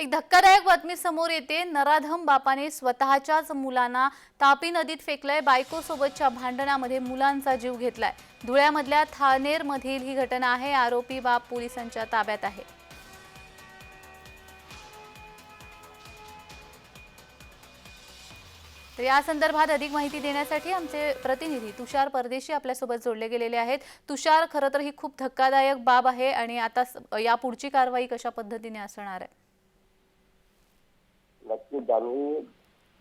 एक धक्कादायक बातमी समोर येते. नराधम बापाने स्वतःच्याच मुलांना तापी नदीत फेकलंय. बायकोसोबतच्या भांडणामध्ये मुलांचा जीव घेतलाय. धुळ्यामधल्या थानेरमधील ही घटना आहे. आरोपी बाप पोलिसांच्या ताब्यात आहे. तर या संदर्भात अधिक माहिती देण्यासाठी आमचे प्रतिनिधी तुषार परदेशी आपल्यासोबत जोडले गेलेले आहेत. तुषार खरं तर ही खूप धक्कादायक बाब आहे आणि आता या पुढची कारवाई कशा पद्धतीने असणार आहे? नक्कीच आम्ही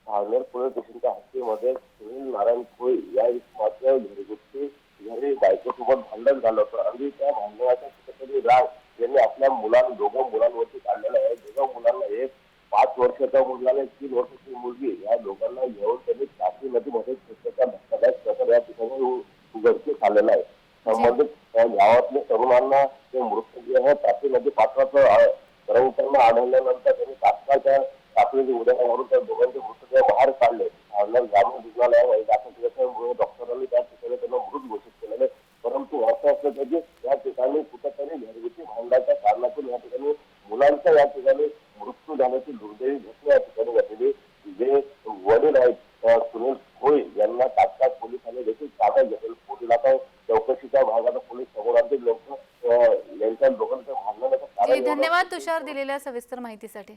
भावनेर पोलीस स्टेशनच्या हद्दीमध्ये सुनील नारायण कोळी या मात्र घरगुती घरी बायकोसोबत भांडण झालं होतं. आणि त्या भांडणाचा कुठेतरी राग यांनी आपल्या मुलां दोघं मुलांवरती काढलेला आहे. दोघं मुलांना एक पाच वर्षाचा मुलगा आणि तीन वर्षाची मुलगी या दोघांना घेऊन त्यांनी तापी नदीमध्ये त्याचा धक्कादायक प्रकार या ठिकाणी उघडकीस आलेला आहे. संबंधित गावातल्या तरुणांना ते मृतदेह तापी नदी पात्राचं अ, आढळल्यानंतर त्यांनी तात्काळच्या त्या दोघांचे मृतदेह बाहेर काढले. ग्रामीण रुग्णालयामध्ये दाखल केल्यामुळे डॉक्टरांनी त्या ठिकाणी त्यांना मृत घोषित केलेले. परंतु असं असलं की या ठिकाणी कुठेतरी घरगुती कारणातून या ठिकाणी मुलांचा या ठिकाणी मृत्यू झाल्याची दुर्दैवी घटना या ठिकाणी घडलेली. जे वडील आहेत सुनील कोळी यांना तात्काळ पोलिसांनी देखील ताब्यात घेतलं पोलीस आता चौकशीच्या भागात पोलीस समोर आणतील. लोक यांच्या भांडणाचं एवढं- धन्यवाद तुषार दिलेल्या सविस्तर माहितीसाठी.